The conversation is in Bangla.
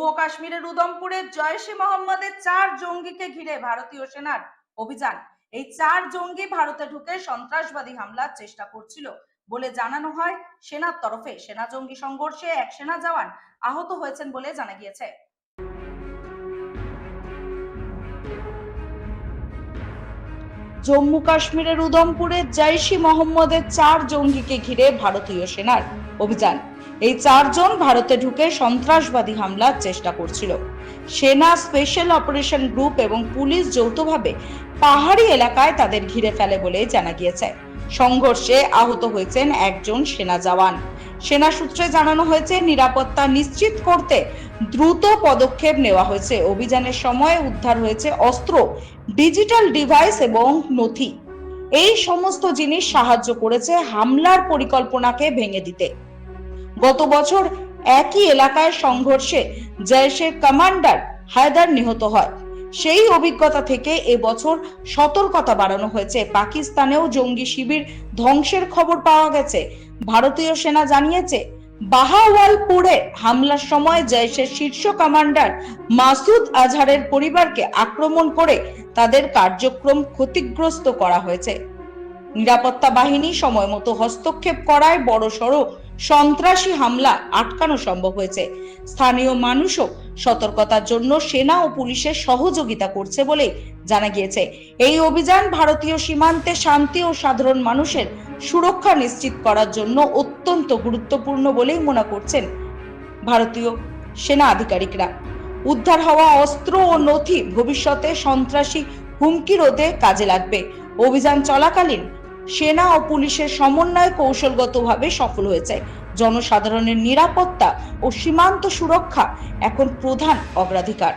জম্মু ও কাশ্মীরের উদমপুরে জয়শে মোহাম্মদের চার জঙ্গিকে ঘিরে ভারতীয় সেনার অভিযান। এই চার জঙ্গি ভারতে ঢুকে সন্ত্রাসবাদী হামলার চেষ্টা করছিল বলে জানানো হয়। সেনার তরফে সেনা জঙ্গি সংঘর্ষে এক সেনা জওয়ান আহত হয়েছেন বলে জানা গিয়েছে। জম্মু কাশ্মীরের উদমপুরে জৈশি মোহাম্মদের চার জঙ্গিকে ঘিরে ভারতীয় সেনার অভিযান। এই চারজন ভারতে ঢুকে সন্ত্রাসবাদী হামলার চেষ্টা করছিল। সেনা স্পেশাল অপারেশন গ্রুপ এবং পুলিশ যৌথভাবে পাহাড়ি এলাকায় তাদের ঘিরে ফেলে বলে জানা গিয়েছে। সংঘর্ষে আহত হয়েছেন একজন সেনা জওয়ান। সেনা সূত্রে জানানো হয়েছে, নিরাপত্তা নিশ্চিত করতে দ্রুত পদক্ষেপ নেওয়া হয়েছে। অভিযানের সময় উদ্ধার হয়েছে অস্ত্র, ডিজিটাল ডিভাইস এবং নথি। এই সমস্ত জিনিস সাহায্য করেছে হামলার পরিকল্পনাকে ভেঙে দিতে। গত বছর একই এলাকায় সংঘর্ষে জৈশের কমান্ডার হায়দার নিহত হয়। সেই অভিজ্ঞতা থেকে এবছর সতর্কতা বাড়ানো হয়েছে। পাকিস্তানেও জঙ্গি শিবির ধ্বংসের খবর পাওয়া গেছে। ভারতীয় সেনা জানিয়েছে, বাহাওয়ালপুরে হামলার সময় জৈশের শীর্ষ কমান্ডার মাসুদ আজহারের পরিবারকে আক্রমণ করে তাদের কার্যক্রম ক্ষতিগ্রস্ত করা হয়েছে। নিরাপত্তা বাহিনী সময় মতো হস্তক্ষেপ করায় বড় সড়ো সন্ত্রাসী হামলা আটকানো সম্ভব হয়েছে। স্থানীয় মানুষও সতর্কতার জন্য সেনা ও পুলিশের সহযোগিতা করছে বলে জানা গিয়েছে। এই অভিযান ভারতীয় সীমান্তে শান্তি ও সাধারণ মানুষের সুরক্ষা নিশ্চিত করার জন্য অত্যন্ত গুরুত্বপূর্ণ বলেই মনে করছেন ভারতীয় সেনা আধিকারিকরা। উদ্ধার হওয়া অস্ত্র ও নথি ভবিষ্যতে সন্ত্রাসী হুমকি রোধে কাজে লাগবে। অভিযান চলাকালীন সেনা ও পুলিশের সমন্বয় কৌশলগতভাবে সফল হয়েছে। জনসাধারণের নিরাপত্তা ও সীমান্ত সুরক্ষা এখন প্রধান অগ্রাধিকার।